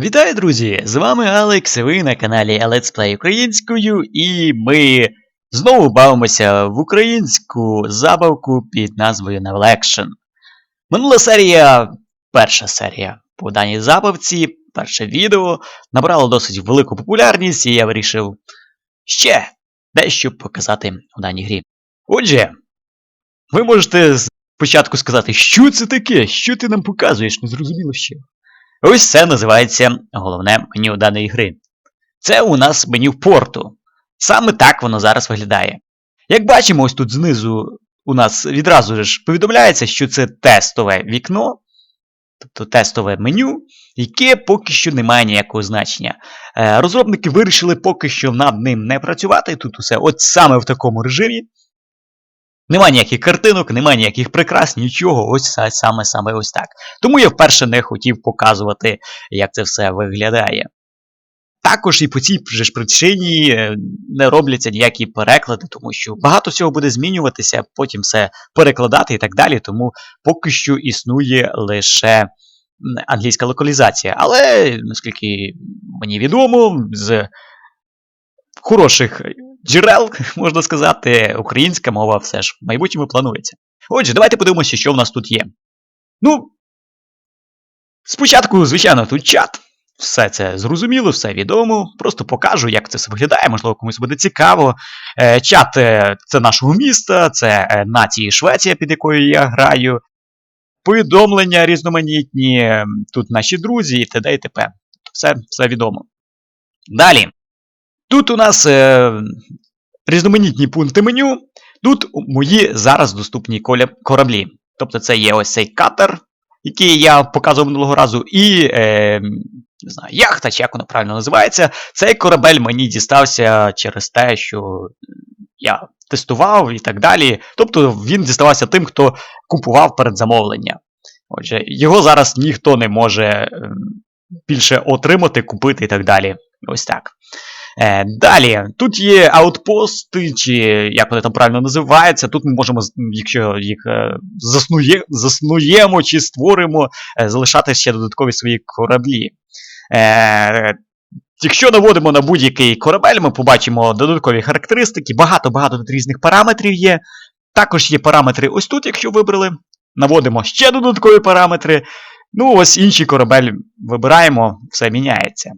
Вітаю, друзі! З вами Алекс, ви на каналі Let's Play українською, і ми знову бавимося в українську забавку під назвою Navelection. Минула серія, перша серія по даній забавці, перше відео, набрало досить велику популярність, і я вирішив ще дещо показати у даній грі. Отже, ви можете спочатку сказати, що це таке, що ти нам показуєш, не зрозуміло ще. Ось це називається головне меню даної гри. Це у нас меню порту. Саме так воно зараз виглядає. Як бачимо, ось тут знизу у нас відразу ж повідомляється, що це тестове вікно, тобто тестове меню, яке поки що не має ніякого значення. Е, Розробники вирішили поки що над ним не працювати. Тут усе от саме в такому режимі. Нема ніяких картинок, нема ніяких прикрас, нічого, ось саме саме ось так. Тому я вперше не хотів показувати, як це все виглядає. Також і по цій ж причині е, не робляться ніякі переклади, тому що багато всього буде змінюватися, потім все перекладати і так далі. Тому поки що існує лише англійська локалізація. Але, наскільки мені відомо, з хороших джерел, можна сказати, українська мова все ж в майбутньому планується. Отже, давайте подивимося, що в нас тут є. Ну, спочатку, звичайно, тут чат. Все це зрозуміло, все відомо. Просто покажу, як це все виглядає, можливо, комусь буде цікаво. Е, чат е, це нашого міста, це е, нації Швеція, під якою я граю. Повідомлення різноманітні, е, тут наші друзі і т.д. і т.п. Все, все відомо. Далі. Тут у нас е, різноманітні пункти меню. Тут мої зараз доступні кораблі. Тобто це є ось цей катер, який я показував минулого разу, і е, не знаю, яхта, чи як воно правильно називається. Цей корабель мені дістався через те, що я тестував і так далі. Тобто він діставався тим, хто купував передзамовлення. Отже, його зараз ніхто не може ем, більше отримати, купити і так далі. Ось так. Е, далі, тут є аутпости, чи як вони там правильно називаються. Тут ми можемо, якщо їх е, заснує, заснуємо чи створимо, е, залишати ще додаткові свої кораблі. Якщо наводимо на будь-який корабель, ми побачимо додаткові характеристики, багато-багато тут різних параметрів є. Також є параметри ось тут, якщо вибрали. Наводимо ще додаткові параметри. Ну, ось інший корабель вибираємо, все міняється.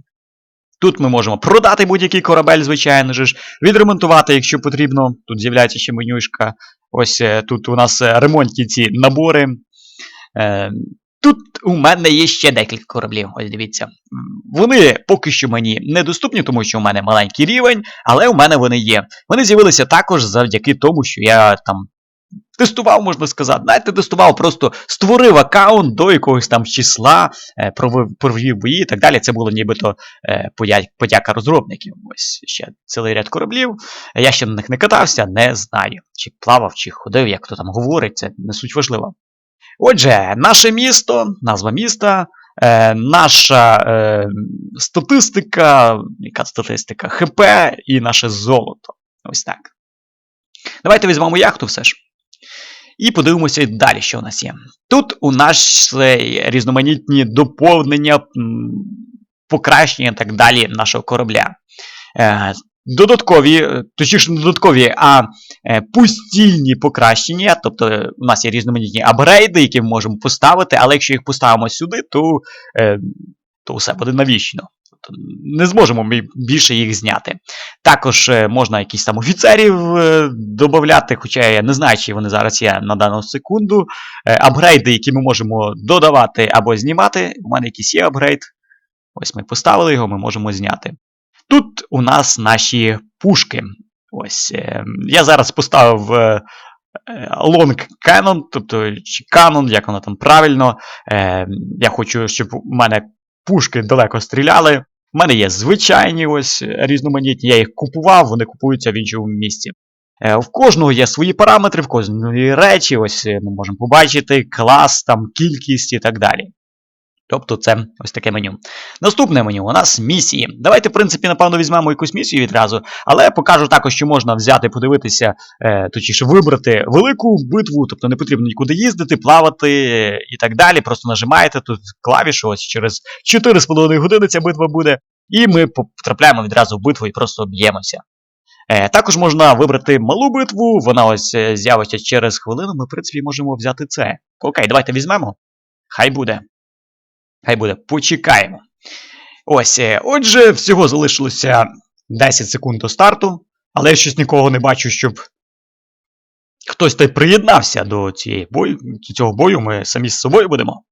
Тут ми можемо продати будь-який корабель, звичайно ж, відремонтувати, якщо потрібно. Тут з'являється ще менюшка. Ось е, тут у нас е, ремонтні ці набори. Е, Тут у мене є ще декілька кораблів. Ось дивіться. Вони поки що мені недоступні, тому що у мене маленький рівень, але у мене вони є. Вони з'явилися також завдяки тому, що я там тестував, можна сказати. Навіть тестував, просто створив аккаунт до якогось там числа, е, провів, бої і так далі. Це було нібито е, подяка розробників. Ось ще цілий ряд кораблів. Я ще на них не катався, не знаю. Чи плавав, чи ходив, як хто там говорить, це не суть важливо. Отже, наше місто, назва міста, е, наша е, статистика, яка статистика? ХП і наше золото. Ось так. Давайте візьмемо яхту все ж. І подивимося далі, що у нас є. Тут у нас е, різноманітні доповнення, покращення і так далі нашого корабля. Е, Додаткові, е, точніше, не додаткові, а е, постійні покращення. Тобто у нас є різноманітні апгрейди, які ми можемо поставити, але якщо їх поставимо сюди, то, то все буде навічно. Не зможемо ми більше їх зняти. Також е, можна якісь там офіцерів е, додати, хоча я не знаю, чи вони зараз є на дану секунду. Е, апгрейди, які ми можемо додавати або знімати. У мене якийсь є апгрейд. Ось ми поставили його, ми можемо зняти. Тут у нас наші пушки. Ось. Я зараз поставив Long Cannon, тобто чи Canon, як воно там правильно. Е, я хочу, щоб у мене пушки далеко стріляли. У мене є звичайні ось е, різноманітні, я їх купував, вони купуються в іншому місці. Е, В кожного є свої параметри, в кожної речі, ось е, ми можемо побачити клас, там, кількість і так далі. Тобто це ось таке меню. Наступне меню у нас місії. Давайте, в принципі, напевно, візьмемо якусь місію відразу, але покажу також, що можна взяти, подивитися, е, точніше, вибрати велику битву, тобто не потрібно нікуди їздити, плавати і так далі. Просто нажимаєте тут клавішу, ось через 4,5 години ця битва буде, і ми потрапляємо відразу в битву і просто б'ємося. Е, також можна вибрати малу битву, вона ось е, з'явиться через хвилину. Ми, в принципі, можемо взяти це. Окей, давайте візьмемо. Хай буде. Хай буде, почекаємо. Ось, е, отже, всього залишилося 10 секунд до старту, але я щось нікого не бачу, щоб хтось та й приєднався до цієї бою, цього бою. Ми самі з собою будемо.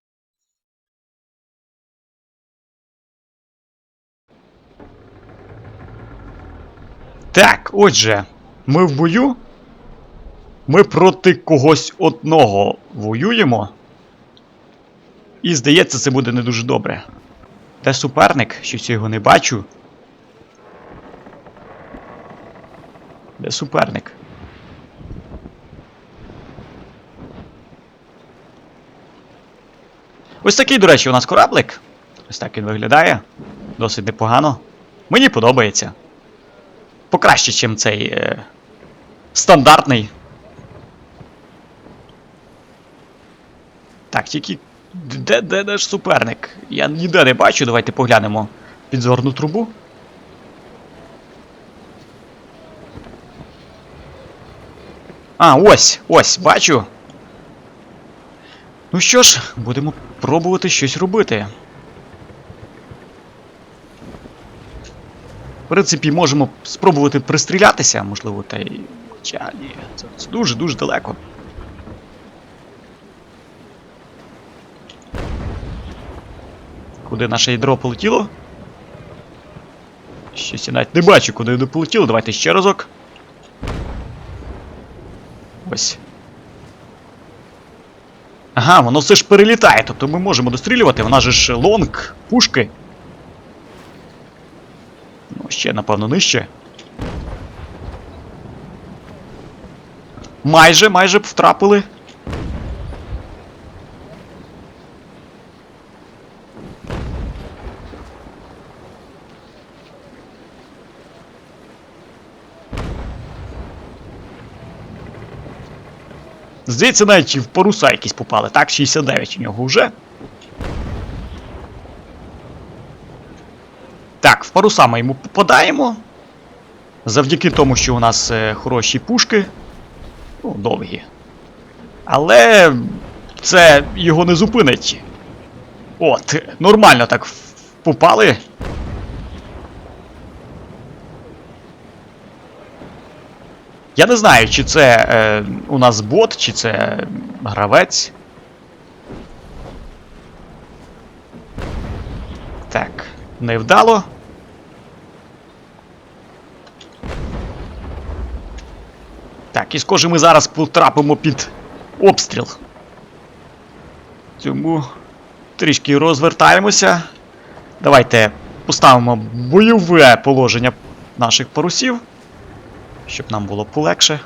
Так, отже, ми в бою. Ми проти когось одного воюємо. І здається, це буде не дуже добре. Де суперник? Щось я його не бачу. Де суперник? Ось такий, до речі, у нас кораблик. Ось так він виглядає. Досить непогано. Мені подобається. Покраще, ніж цей е, стандартний. Так, тільки де, де наш суперник? Я ніде не бачу, давайте поглянемо підзорну трубу. А, ось, ось, бачу. Ну що ж, будемо пробувати щось робити. В принципі, можемо спробувати пристрілятися, можливо, та й. Хоча ні, це дуже-дуже далеко. Куди наше ядро полетіло? Щось я навіть не бачу, куди воно полетіло. Давайте ще разок. Ось. Ага, воно все ж перелітає, тобто ми можемо дострілювати, вона же ж лонг, пушки. Ну, ще, напевно, нижче. Майже, майже втрапили. Здається, навіть в паруса якісь попали. Так, 69 у нього вже. Так, в паруса ми йому попадаємо. Завдяки тому, що у нас е, хороші пушки. Ну, довгі. Але це його не зупинить. От, нормально так попали. Я не знаю, чи це е, у нас бот, чи це гравець. Так, невдало. Так, і схоже, ми зараз потрапимо під обстріл. Тому трішки розвертаємося. Давайте поставимо бойове положення наших парусів щоб нам було полегше.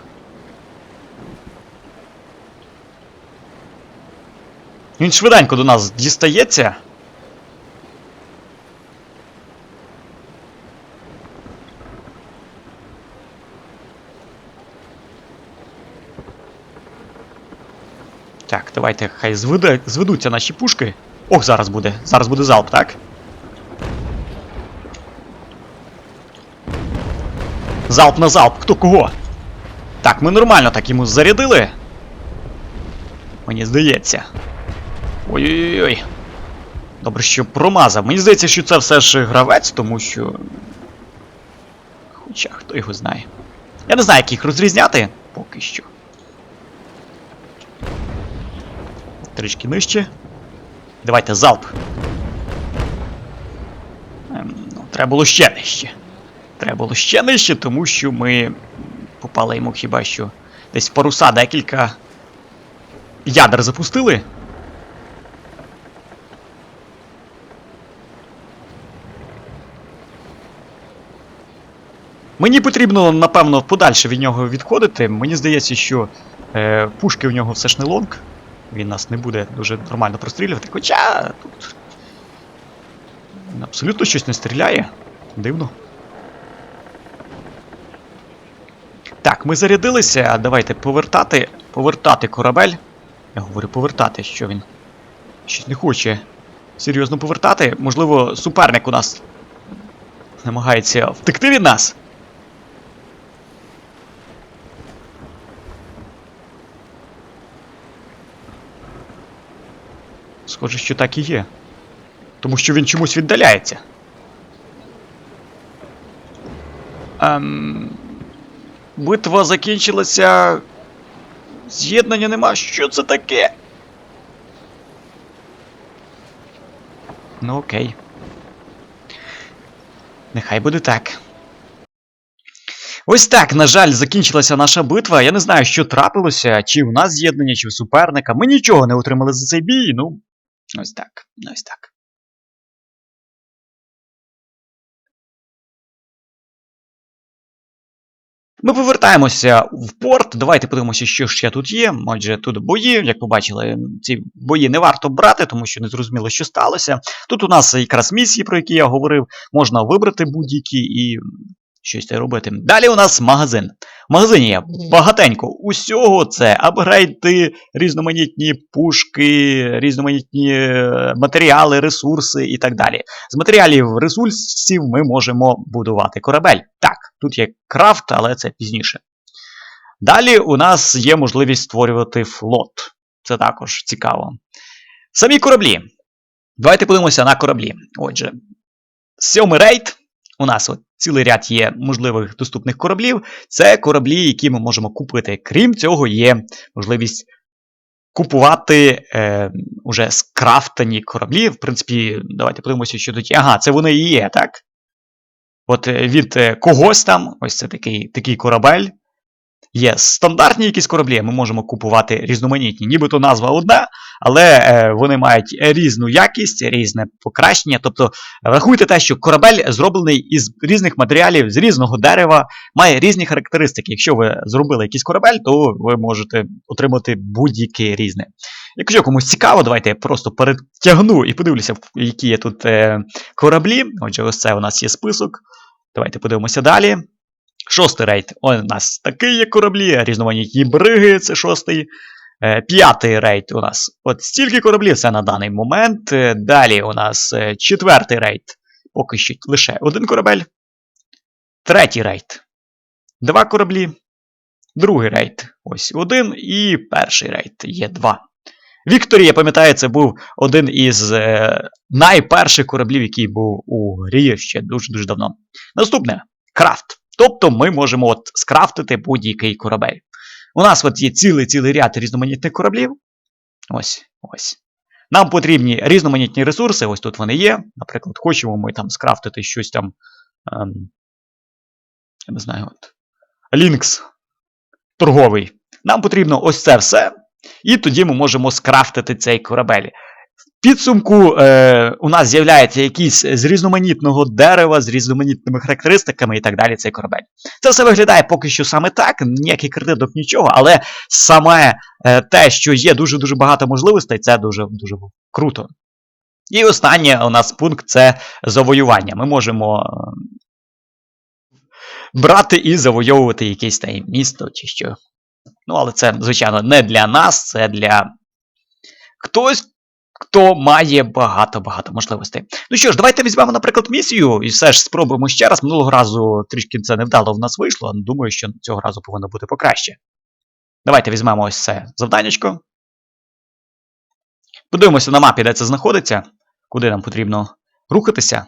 Він швиденько до нас дістається. Так, давайте хай зведе, зведуться наші пушки. Ох, зараз буде. Зараз буде залп, так? Залп на залп, хто кого? Так, ми нормально так йому зарядили. Мені здається. Ой-ой-ой. Добре, що промазав. Мені здається, що це все ж гравець, тому що. Хоча хто його знає. Я не знаю, як їх розрізняти поки що. Трішки нижче. Давайте залп. Ем, ну, треба було ще нижче. Треба було ще нижче, тому що ми попали йому хіба що десь в паруса декілька ядер запустили. Мені потрібно, напевно, подальше від нього відходити. Мені здається, що е, пушки у нього все ж не лонг. Він нас не буде дуже нормально прострілювати. Хоча тут Абсолютно щось не стріляє. Дивно. Так, ми зарядилися. Давайте повертати. Повертати корабель. Я говорю, повертати, що він. Щось не хоче. Серйозно повертати. Можливо, суперник у нас намагається втекти від нас. Схоже, що так і є. Тому що він чомусь віддаляється. Ем... Битва закінчилася. З'єднання нема. Що це таке? Ну окей. Нехай буде так. Ось так, на жаль, закінчилася наша битва. Я не знаю, що трапилося, чи в нас з'єднання, чи в суперника. Ми нічого не отримали за цей бій. Ну, ось так. Ось так. Ми повертаємося в порт. Давайте подивимося, що ще тут є. Отже, тут бої. Як побачили, ці бої не варто брати, тому що не зрозуміло, що сталося. Тут у нас якраз місії, про які я говорив, можна вибрати будь-які і щось це робити. Далі у нас магазин. В магазині є багатенько усього. Це апгрейди, різноманітні пушки, різноманітні е, матеріали, ресурси і так далі. З матеріалів ресурсів ми можемо будувати корабель. Так, тут є крафт, але це пізніше. Далі у нас є можливість створювати флот. Це також цікаво. Самі кораблі. Давайте подивимося на кораблі. Отже, сьомий рейд. У нас от цілий ряд є можливих доступних кораблів. Це кораблі, які ми можемо купити. Крім цього, є можливість купувати е, уже скрафтані кораблі. В принципі, давайте подивимося, що тут є. Ага, це вони і є, так? От е, від е, когось там, ось це такий такий корабель. Є стандартні якісь кораблі, ми можемо купувати різноманітні. Нібито назва одна, але е, вони мають різну якість, різне покращення. Тобто рахуйте те, що корабель зроблений із різних матеріалів, з різного дерева, має різні характеристики. Якщо ви зробили якийсь корабель, то ви можете отримати будь-яке різне. Якщо комусь цікаво, давайте я просто перетягну і подивлюся, які є тут е, кораблі. Отже, ось це у нас є список. Давайте подивимося далі. Шостий рейд. У нас такий є кораблі, різноманітні бриги, це шостий. Е, п'ятий рейд у нас от стільки кораблів, це на даний момент. Е, далі у нас е, четвертий рейд. Поки що лише один корабель. Третій рейд. Два кораблі. Другий рейд. Ось один. І перший рейд є два. Вікторі, я пам'ятаю, це був один із найперших кораблів, який був у грі ще дуже-дуже давно. Наступне крафт. Тобто ми можемо от скрафтити будь-який корабель. У нас от є цілий-цілий ряд різноманітних кораблів. Ось, ось. Нам потрібні різноманітні ресурси, ось тут вони є. Наприклад, хочемо ми там скрафтити щось там. Ем, я не знаю, от. Лінкс торговий. Нам потрібно ось це все. І тоді ми можемо скрафтити цей корабель підсумку е, у нас з'являється якийсь з різноманітного дерева, з різноманітними характеристиками і так далі цей корабель. Це все виглядає поки що саме так, ніяких кредиток, нічого, але саме е, те, що є дуже-дуже багато можливостей, це дуже дуже круто. І останнє у нас пункт це завоювання. Ми можемо е, брати і завойовувати якесь там місто чи що. Ну, але це, звичайно, не для нас, це для хтось, хто має багато-багато можливостей. Ну що ж, давайте візьмемо, наприклад, місію, і все ж спробуємо ще раз. Минулого разу трішки це невдало в нас вийшло, але думаю, що цього разу повинно бути покраще. Давайте візьмемо ось це завданнячко. Подивимося на мапі, де це знаходиться, куди нам потрібно рухатися.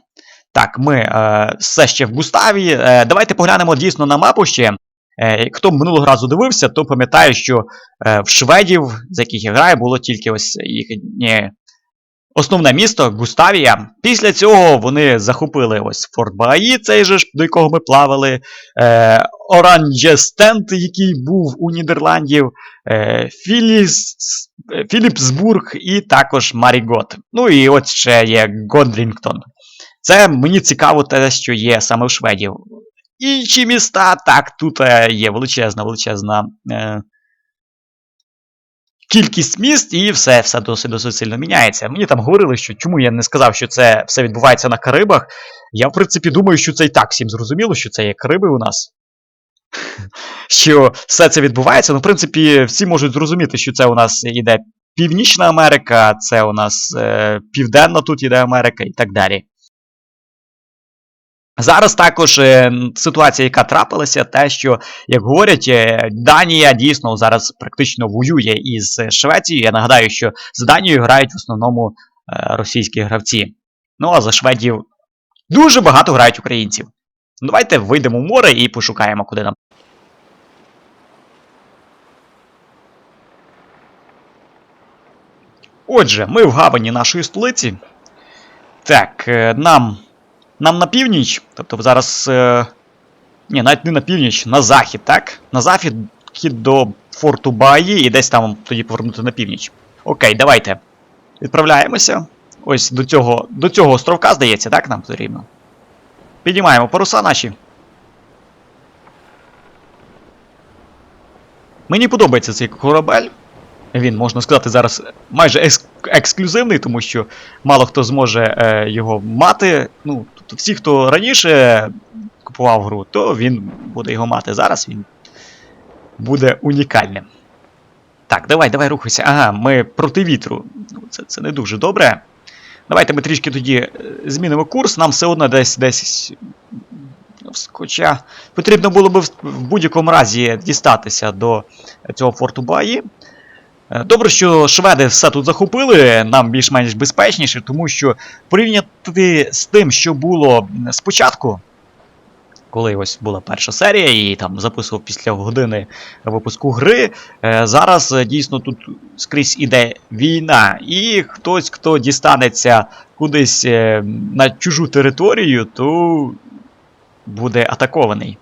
Так, ми е, все ще в Густаві. Е, давайте поглянемо дійсно на мапу ще. Е, хто минулого разу дивився, то пам'ятає, що е, в шведів, з яких я граю, було тільки ось їхнє Основне місто Густавія. Після цього вони захопили ось Форт Багаї, цей же ж, до якого ми плавали. Е, Оранжестенд, який був у Нідерландів, е, Філіс, Філіпсбург і також Марігот. Ну і от ще є Годрінгтон. Це мені цікаво те, що є саме в Шведів. Інші міста, так, тут е, є величезна, величезна. Е, кількість міст, і все все досить досить сильно міняється. Мені там говорили, що чому я не сказав, що це все відбувається на Карибах. Я, в принципі, думаю, що це і так всім зрозуміло, що це є Кариби у нас. Що все це відбувається. Ну, в принципі, всі можуть зрозуміти, що це у нас іде Північна Америка, це у нас е, Південна тут іде Америка і так далі. Зараз також е, ситуація, яка трапилася, те, що, як говорять, е, Данія дійсно зараз практично воює із Швецією. Я нагадаю, що з Данією грають в основному е, російські гравці. Ну а за шведів дуже багато грають українців. Ну, Давайте вийдемо в море і пошукаємо, куди нам. Отже, ми в гавані нашої столиці. Так, е, нам нам на північ, тобто зараз. Е... Ні, навіть не на північ, на захід, так? На захід хід до форту Баї і десь там тоді повернути на північ. Окей, давайте. Відправляємося. Ось до цього до цього островка, здається, так нам потрібно. Піднімаємо паруса наші. Мені подобається цей корабель. Він, можна сказати, зараз майже екск ексклюзивний, тому що мало хто зможе е, його мати. Ну, тобто всі, хто раніше купував гру, то він буде його мати. Зараз він буде унікальним. Так, давай, давай рухайся. Ага, ми проти вітру. Ну, Це це не дуже добре. Давайте ми трішки тоді е, змінимо курс. Нам все одно десь десь. Хоча потрібно було б в будь-якому разі дістатися до цього форту Баї. Е, Добре, що шведи все тут захопили, нам більш-менш безпечніше, тому що порівняти з тим, що було спочатку, коли ось була перша серія, і там записував після години випуску гри, е, зараз е, дійсно тут скрізь іде війна, і хтось, хто дістанеться кудись на чужу територію, то буде атакований.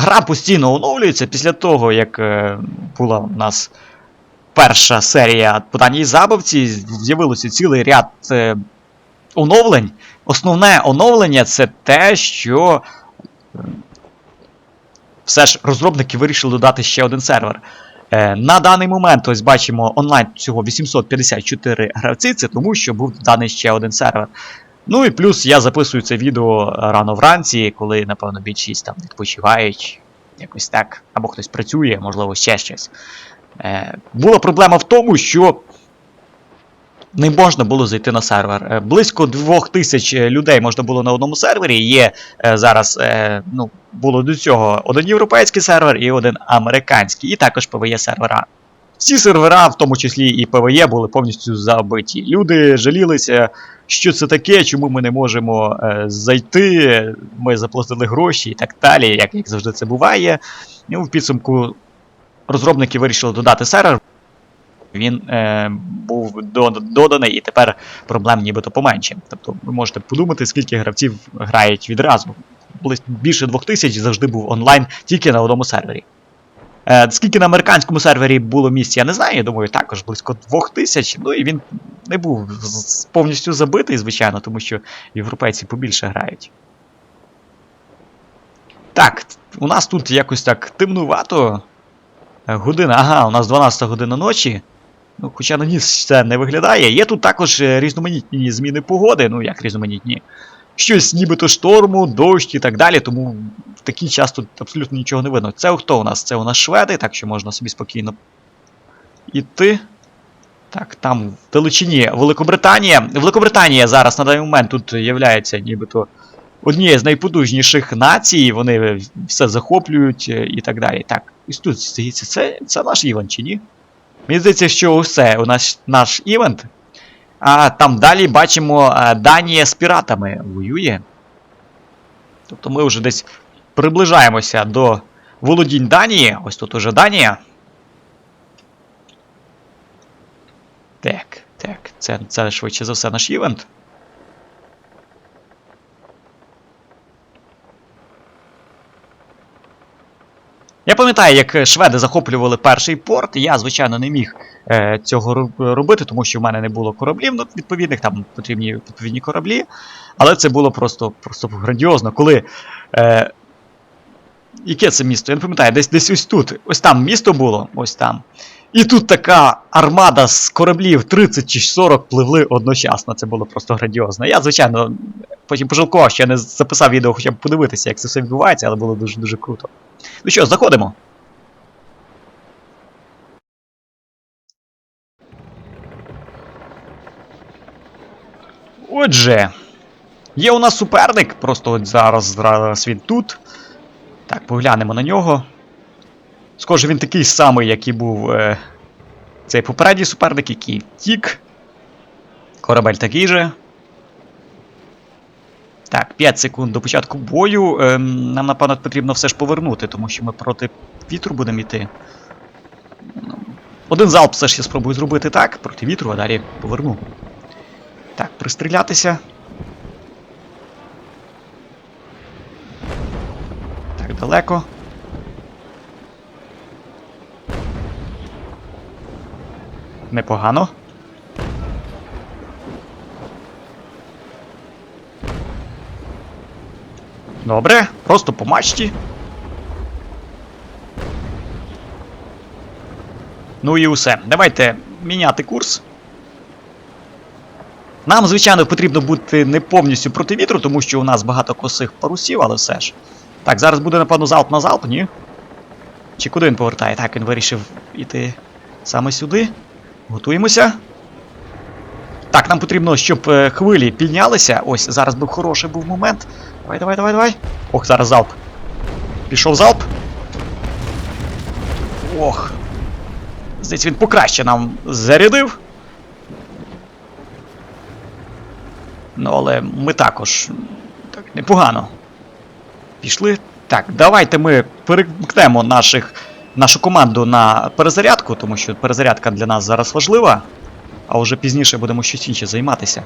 Гра постійно оновлюється після того, як е, була в нас перша серія по даній забавці, з'явилося цілий ряд е, оновлень. Основне оновлення це те, що е, все ж розробники вирішили додати ще один сервер. На даний момент ось бачимо онлайн всього 854 гравці, це тому, що був доданий ще один сервер. Ну і плюс я записую це відео рано вранці, коли, напевно, більшість там відпочивають, якось так, або хтось працює, можливо, ще щось. Е, Була проблема в тому, що не можна було зайти на сервер. Е, близько 2000 людей можна було на одному сервері. Є е, зараз, е, ну, було до цього один європейський сервер і один американський, і також PvE сервера. Всі сервера, в тому числі і PvE, були повністю забиті. Люди жалілися, що це таке, чому ми не можемо е, зайти, ми заплатили гроші і так далі, як, як завжди це буває. І в підсумку розробники вирішили додати сервер. Він е, був доданий і тепер проблем нібито поменше. Тобто ви можете подумати, скільки гравців грають відразу. Більше двох тисяч завжди був онлайн тільки на одному сервері. Е, скільки на американському сервері було місць, я не знаю. Я думаю, також близько двох тисяч. Ну і він не був повністю забитий, звичайно, тому що європейці побільше грають. Так, у нас тут якось так темнувато. Е, година, ага, у нас 12 година ночі. Ну, Хоча на ніс це не виглядає. Є тут також е, різноманітні зміни погоди, ну як різноманітні. Щось нібито шторму, дощ і так далі, тому в такий час тут абсолютно нічого не видно. Це хто у нас? Це у нас шведи, так що можна собі спокійно іти. Так, там в далечині Великобританія. Великобританія зараз на даний момент тут є нібито однією з найпотужніших націй, вони все захоплюють і так далі. Так, і тут здається, це це наш івент, чи ні? Мені здається, що усе у нас наш івент. А там далі бачимо Данія з піратами воює. Тобто ми вже десь приближаємося до володінь Данії. Ось тут уже Данія. Так, так, це, це швидше за все наш івент. Я пам'ятаю, як шведи захоплювали перший порт, я, звичайно, не міг е, цього робити, тому що в мене не було кораблів ну, відповідних, там потрібні відповідні кораблі. Але це було просто просто грандіозно, коли е, яке це місто? Я не пам'ятаю, десь десь ось тут. Ось там місто було, ось там. І тут така армада з кораблів 30 чи 40 пливли одночасно. Це було просто грандіозно. Я, звичайно, потім пожалкував, що я не записав відео, хоча б подивитися, як це все відбувається, але було дуже дуже круто. Ну що, заходимо. Отже, є у нас суперник, просто от зараз, зараз він тут. Так, поглянемо на нього. Схоже, він такий самий, як і був е, цей попередній суперник, який втік. Корабель такий же. Так, 5 секунд до початку бою. Ем, нам, напевно, потрібно все ж повернути, тому що ми проти вітру будемо йти. Ну, Один залп все ж я спробую зробити так, проти вітру, а далі поверну. Пристрілятися. Так, далеко. Непогано. Добре, просто по мачті. Ну і усе. Давайте міняти курс. Нам, звичайно, потрібно бути не повністю проти вітру, тому що у нас багато косих парусів, але все ж. Так, зараз буде, напевно, залп на залп, ні? Чи куди він повертає? Так, він вирішив іти саме сюди. Готуємося. Так, нам потрібно, щоб е, хвилі піднялися. Ось, зараз би хороший був момент. Давай, давай, давай, давай. Ох, зараз залп. Пішов залп. Ох. Здається, він покраще нам зарядив. Ну, але ми також. Так, непогано. Пішли. Так, давайте ми перемкнемо наших, нашу команду на перезарядку, тому що перезарядка для нас зараз важлива, а вже пізніше будемо щось інше займатися.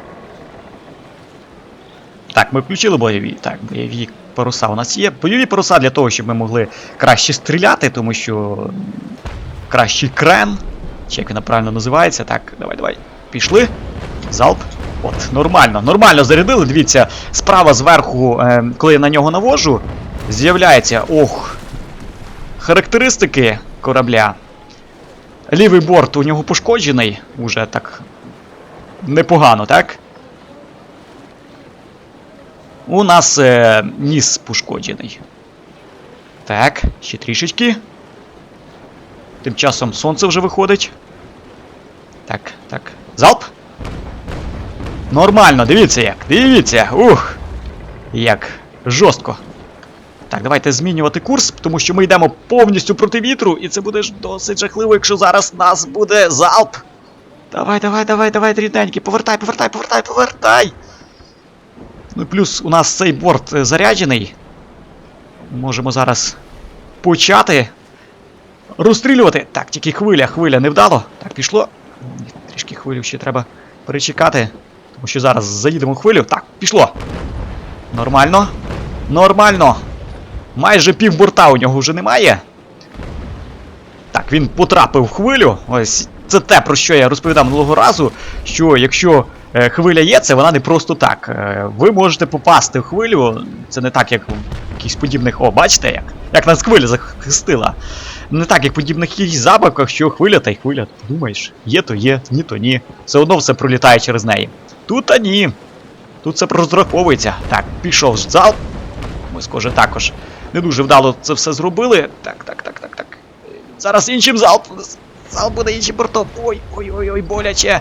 Так, ми включили бойові. Так, бойові паруса у нас є. Бойові паруса для того, щоб ми могли краще стріляти, тому що кращий крен. Чи як він правильно називається. Так, давай, давай. Пішли. Залп. От, нормально, нормально зарядили. Дивіться, справа зверху, е, коли я на нього навожу, з'являється. Ох. Характеристики корабля. Лівий борт у нього пошкоджений. Уже так. Непогано, так? У нас е, ніс пошкоджений. Так, ще трішечки. Тим часом сонце вже виходить. Так, так. Залп. Нормально, дивіться як. Дивіться. Ух. Як жорстко. Так, давайте змінювати курс, тому що ми йдемо повністю проти вітру, і це буде досить жахливо, якщо зараз нас буде залп. Давай, давай, давай, давай, рідненький, повертай, повертай, повертай, повертай. Ну і плюс у нас цей борт е, заряджений. Можемо зараз почати розстрілювати. Так, тільки хвиля, хвиля не вдало. Так, пішло. Трішки хвилю ще треба перечекати. Тому що зараз заїдемо в хвилю. Так, пішло. Нормально. Нормально. Майже пів борта у нього вже немає. Так, він потрапив в хвилю. Ось це те, про що я розповідав минулого разу. Що якщо е, хвиля є, це вона не просто так. Е, ви можете попасти в хвилю. Це не так, як в якихось подібних. О, бачите як? Як нас хвиля захистила. Не так, як в подібних якихось забавках, що хвиля та й хвиля. Думаєш, є, то є, ні, то ні. Все одно все пролітає через неї. Тут а ні. Тут це розраховується. Так, пішов залп. Ми, схоже, також не дуже вдало це все зробили. Так, так, так, так, так. Зараз іншим залп. Залп буде іншим бортом. Ой, ой, ой, ой, боляче.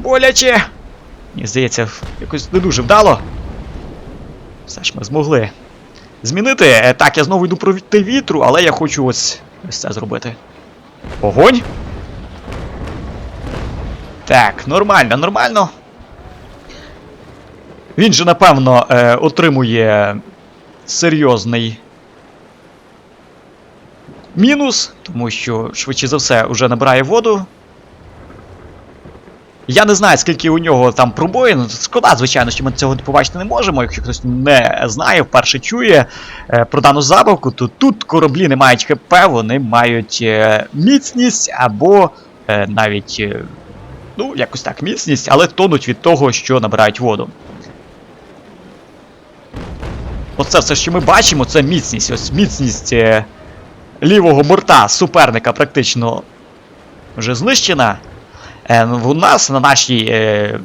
Боляче. Мені здається, якось не дуже вдало. Все ж ми змогли змінити. Е, Так, я знову йду проти вітру, але я хочу ось, ось це зробити. Огонь. Так, нормально, нормально. Він же, напевно, е, отримує серйозний мінус, тому що, швидше за все, вже набирає воду. Я не знаю, скільки у нього там пробоїн. Шкода, звичайно, що ми цього побачити не можемо. Якщо хтось не знає, вперше чує е, про дану забавку, то тут кораблі не мають ХП, вони мають е, міцність або е, навіть, ну, якось так, міцність, але тонуть від того, що набирають воду. Оце все, що ми бачимо, це міцність. Ось міцність лівого борта суперника практично вже знищена. Е, ну, у нас на нашій. Е,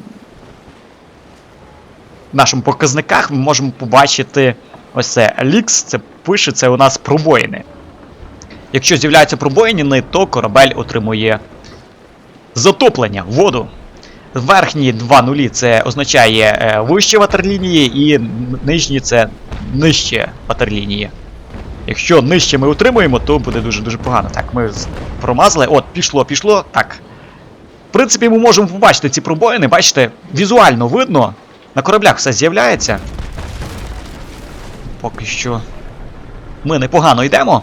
нашому показниках ми можемо побачити ось це лікс, це пише, це у нас пробоїни. Якщо з'являються пробоїни, то корабель отримує затоплення, воду. Верхні два нулі це означає е, вище ватерлінії, і нижні це нижче ватерлінії. Якщо нижче ми отримуємо, то буде дуже-дуже погано. Так, ми промазали. От, пішло, пішло. Так. В принципі, ми можемо побачити ці пробоїни, бачите, візуально видно. На кораблях все з'являється. Поки що. Ми непогано йдемо.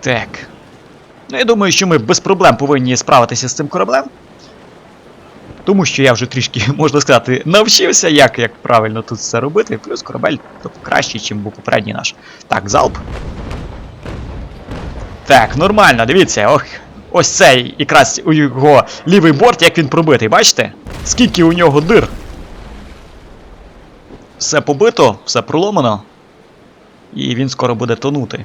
Так. Ну, я думаю, що ми без проблем повинні справитися з цим кораблем. Тому що я вже трішки, можна сказати, навчився, як, як правильно тут все робити. Плюс корабель кращий, ніж був попередній наш. Так, залп. Так, нормально, дивіться, ох. Ось цей якраз у його лівий борт, як він пробитий, бачите? Скільки у нього дир. Все побито, все проломано. І він скоро буде тонути.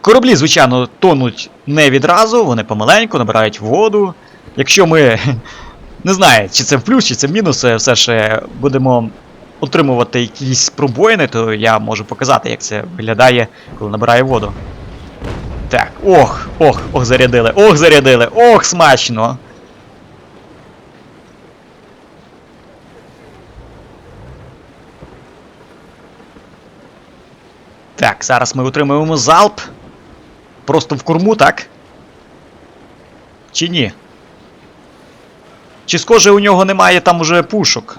Кораблі, звичайно, тонуть не відразу, вони помаленьку набирають воду. Якщо ми не знаю, чи це в плюс, чи це в мінус, е, все ж е, будемо отримувати якісь пробоїни, то я можу показати, як це виглядає, коли набирає воду. Так, ох, ох, ох, зарядили, ох, зарядили, ох, смачно. Так, зараз ми отримуємо залп. Просто в корму, так? Чи ні? Чи схоже у нього немає там уже пушок?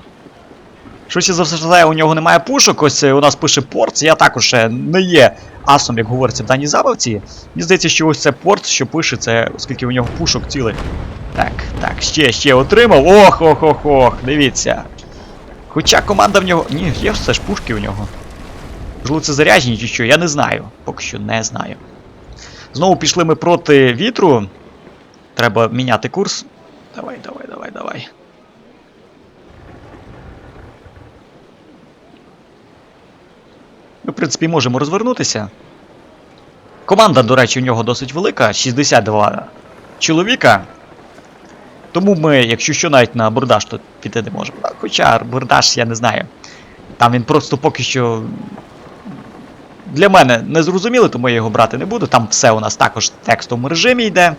Щось за все у нього немає пушок. Ось е, у нас пише порт. Я також е, не є асом, як говориться в даній забавці. Мені здається, що ось це порт, що пише, це оскільки у нього пушок цілих. Так, так, ще, ще отримав. Ох, ох, ох, ох, дивіться. Хоча команда в нього. Ні, є все ж пушки у нього. Можливо, це заряджені чи що, я не знаю. Поки що не знаю. Знову пішли ми проти вітру. Треба міняти курс. Давай, давай, давай, давай. Ми, в принципі, можемо розвернутися. Команда, до речі, у нього досить велика 62 чоловіка. Тому ми, якщо що, навіть на бордаж тут піти не можемо. Хоча бордаж, я не знаю. Там він просто поки що. Для мене не зрозумілий, тому я його брати не буду. Там все у нас також в текстовому режимі йде.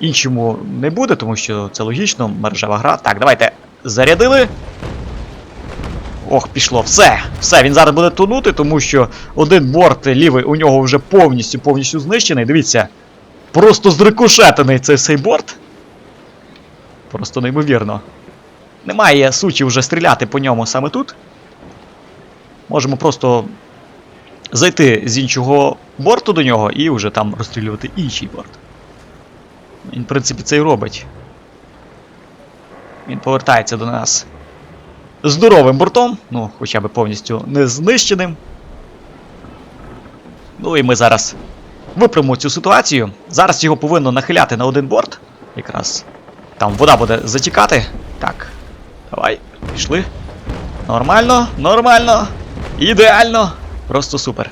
Іншому не буде, тому що це логічно, мережева гра. Так, давайте зарядили. Ох, пішло. Все. Все, він зараз буде тонути, тому що один борт лівий у нього вже повністю повністю знищений. Дивіться. Просто зрикошетений цей цей борт. Просто неймовірно. Немає суті вже стріляти по ньому саме тут. Можемо просто зайти з іншого борту до нього і вже там розстрілювати інший борт. Він, в принципі, це і робить. Він повертається до нас здоровим бортом, ну, хоча б повністю не знищеним. Ну і ми зараз виправимо цю ситуацію. Зараз його повинно нахиляти на один борт. Якраз там вода буде затікати. Так. Давай, пішли. Нормально, нормально. Ідеально. Просто супер.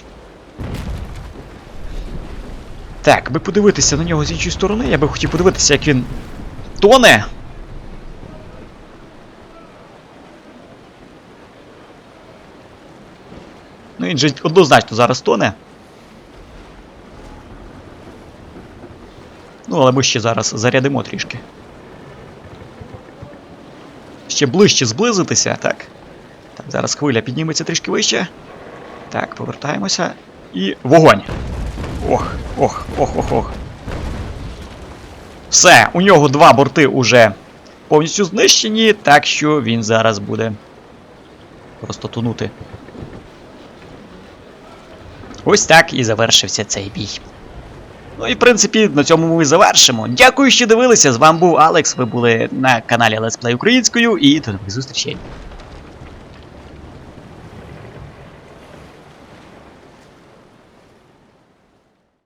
Так, би подивитися на нього з іншої сторони, я би хотів подивитися, як він тоне. Ну він же однозначно зараз тоне. Ну, але ми ще зараз зарядимо трішки. Ще ближче зблизитися, так. Так, зараз хвиля підніметься трішки вище. Так, повертаємося. І вогонь. Ох, ох, ох, ох, ох. Все, у нього два борти уже повністю знищені, так що він зараз буде просто тонути. Ось так і завершився цей бій. Ну і в принципі на цьому ми завершимо. Дякую, що дивилися. З вами був Алекс. Ви були на каналі Let's Play українською і до нових зустрічей.